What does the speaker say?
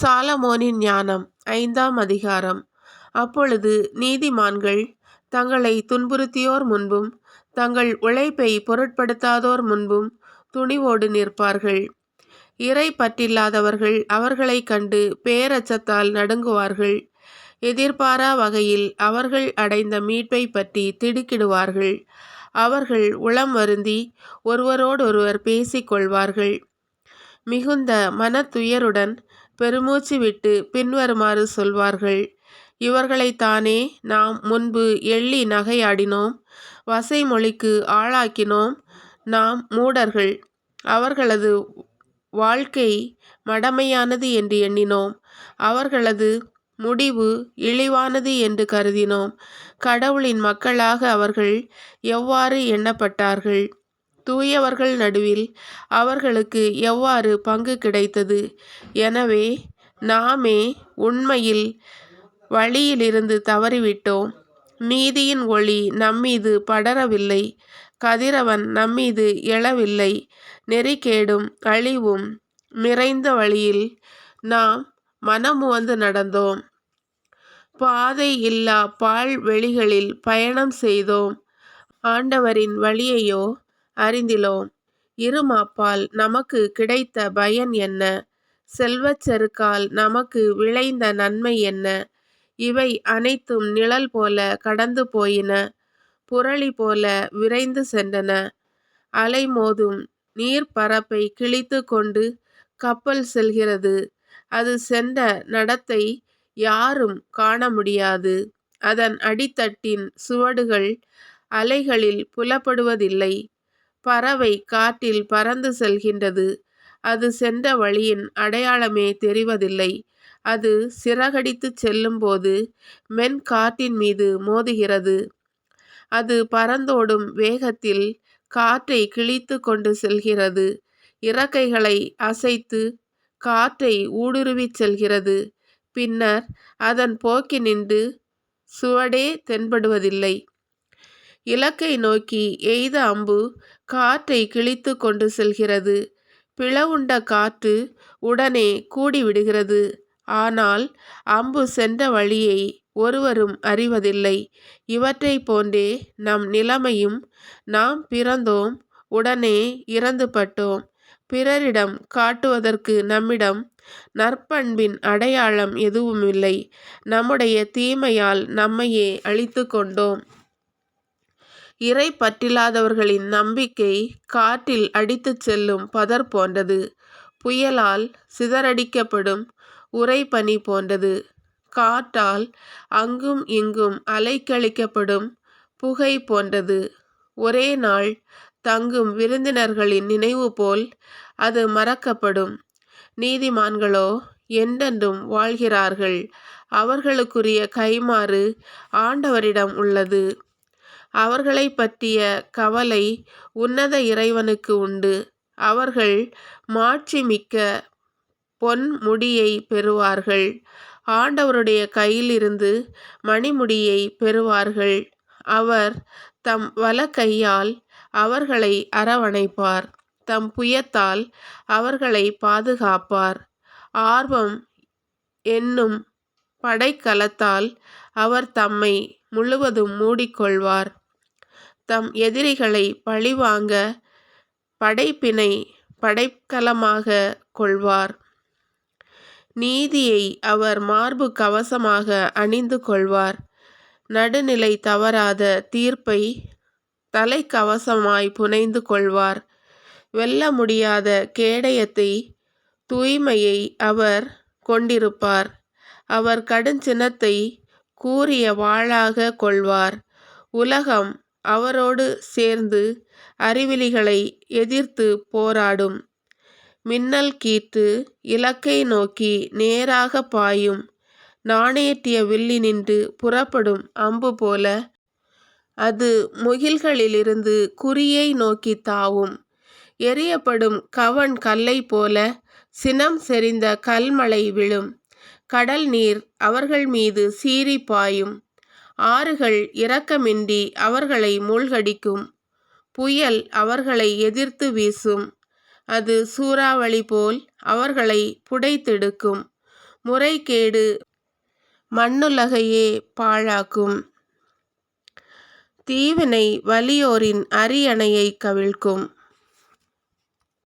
சாலமோனின் ஞானம் ஐந்தாம் அதிகாரம். அப்பொழுது நீதிமான்கள் தங்களை துன்புறுத்தியோர் முன்பும் தங்கள் உழைப்பை பொருட்படுத்தாதோர் முன்பும் துணிவோடு நிற்பார்கள். இறை பற்றில்லாதவர்கள் அவர்களைக் கண்டு பேரச்சத்தால் நடுங்குவார்கள். எதிர்பாரா வகையில் அவர்கள் அடைந்த மீட்பை பற்றி திடுக்கிடுவார்கள். அவர்கள் உளம் வருந்தி ஒருவரோடொருவர் பேசிக்கொள்வார்கள். மிகுந்த மனத்துயருடன் பெருமூச்சு விட்டு பின்வருமாறு சொல்வார்கள் இவர்களைத்தானே நாம் முன்பு எள்ளி நகையாடினோம் வசை மொழிக்கு ஆளாக்கினோம் நாம் மூடர்கள். அவர்களது வாழ்க்கை மடமையானது என்று எண்ணினோம். அவர்களது முடிவு இழிவானது என்று கருதினோம். கடவுளின் மக்களாக அவர்கள் எவ்வாறு எண்ணப்பட்டார்கள்? தூயவர்கள் நடுவில் அவர்களுக்கு எவ்வாறு பங்கு கிடைத்தது? எனவே நாமே உண்மையில் வழியிலிருந்து தவறிவிட்டோம். நீதியின் ஒளி நம்மீது படரவில்லை. கதிரவன் நம்மீது எழவில்லை. நெறிகேடும் அழிவும் நிறைந்த வழியில் நாம் மனமுவந்து நடந்தோம். பாதை இல்லா பால் வெளிகளில் பயணம் செய்தோம். ஆண்டவரின் வழியையோ அறிந்திலோம் இருமாப்பால் நமக்கு கிடைத்த பயன் என்ன? செல்வச் செருக்கால் நமக்கு விளைந்த நன்மை என்ன? இவை அனைத்தும் நிழல் போல கடந்து போயின புரளி போல விரைந்து சென்றன. அலைமோதும் நீர்ப்பரப்பை கிழித்து கொண்டு கப்பல் செல்கிறது. அது சென்ற நடத்தை யாரும் காண முடியாது. அதன் அடித்தட்டின் சுவடுகள் அலைகளில் புலப்படுவதில்லை. பறவை காற்றில் பறந்து செல்கின்றது. அது சென்ற வழியின் அடையாளமே தெரிவதில்லை. அது சிறகடித்து செல்லும்போது மென் காற்றின் மீது மோதுகிறது. அது பறந்தோடும் வேகத்தில் காற்றை கிழித்து கொண்டு செல்கிறது. இறக்கைகளை அசைத்து காற்றை ஊடுருவிச் செல்கிறது. பின்னர் அதன் போக்கினின்று சுவடே தென்படுவதில்லை. இலக்கை நோக்கி எய்த அம்பு காற்றை கிழித்து கொண்டு செல்கிறது. பிளவுண்ட காற்று உடனே கூடிவிடுகிறது. ஆனால் அம்பு சென்ற வழியை ஒருவரும் அறிவதில்லை. இவற்றை போன்றே நம் நிலைமையும் நாம் பிறந்தோம் உடனே இறந்துபட்டோம் பிறரிடம் காட்டுவதற்கு நம்மிடம் நற்பண்பின் அடையாளம் எதுவுமில்லை. நம்முடைய தீமையால் நம்மையே அழித்து கொண்டோம். இறை பற்றில்லாதவர்களின் நம்பிக்கை காற்றில் அடித்துச் செல்லும் பதர் போன்றது. புயலால் சிதறடிக்கப்படும் உறைபனி போன்றது. காற்றால் அங்கும் இங்கும் அலைக்கழிக்கப்படும் புகை போன்றது. ஒரே நாள் தங்கும் விருந்தினர்களின் நினைவு போல் அது மறக்கப்படும். நீதிமான்களோ என்றென்றும் வாழ்கிறார்கள். அவர்களுக்குரிய கைமாறு ஆண்டவரிடம் உள்ளது. அவர்களை பற்றிய கவலை உன்னத இறைவனுக்கு உண்டு. அவர்கள் மாட்சிமிக்க பொன் முடியை பெறுவார்கள். ஆண்டவருடைய கையிலிருந்து மணிமுடியை பெறுவார்கள். அவர் தம் வலக்கையால் அவர்களை அரவணைப்பார். தம் புயத்தால் அவர்களை பாதுகாப்பார். ஆர்வம் என்னும் படைக்கலத்தால் அவர் தம்மை முழுவதும் மூடிக்கொள்வார். தம் எதிரிகளை பழிவாங்க படைப்பினை படைக்கலமாக கொள்வார். நீதியை அவர் மார்பு கவசமாக அணிந்து கொள்வார். நடுநிலை தவறாத தீர்ப்பை தலைக்கவசமாய் புனைந்து கொள்வார். வெல்ல முடியாத கேடயத்தை தூய்மையை அவர் கொண்டிருப்பார். அவர் கடுஞ்சினத்தை கூறிய வாளாக கொள்வார். உலகம் அவரோடு சேர்ந்து அறிவிலிகளை எதிர்த்து போராடும். மின்னல் கீற்று இலக்கை நோக்கி நேராக பாயும். நாணேற்றிய வில்லினின்று புறப்படும் அம்பு போல அது முகில்களிலிருந்து குறியை நோக்கி தாவும். எரியப்படும் கவன் கல்லை போல சினம் செறிந்த கல்மழை விழும். கடல் நீர் அவர்கள் மீது சீறி பாயும். ஆறுகள் இரக்கமின்றி அவர்களை மூழ்கடிக்கும். புயல் அவர்களை எதிர்த்து வீசும். அது சூறாவளி போல் அவர்களை புடைத்தெடுக்கும். முறைகேடு மண்ணுலகையே பாழாக்கும். தீவினை வலியோரின் அரியணையை கவிழ்க்கும்.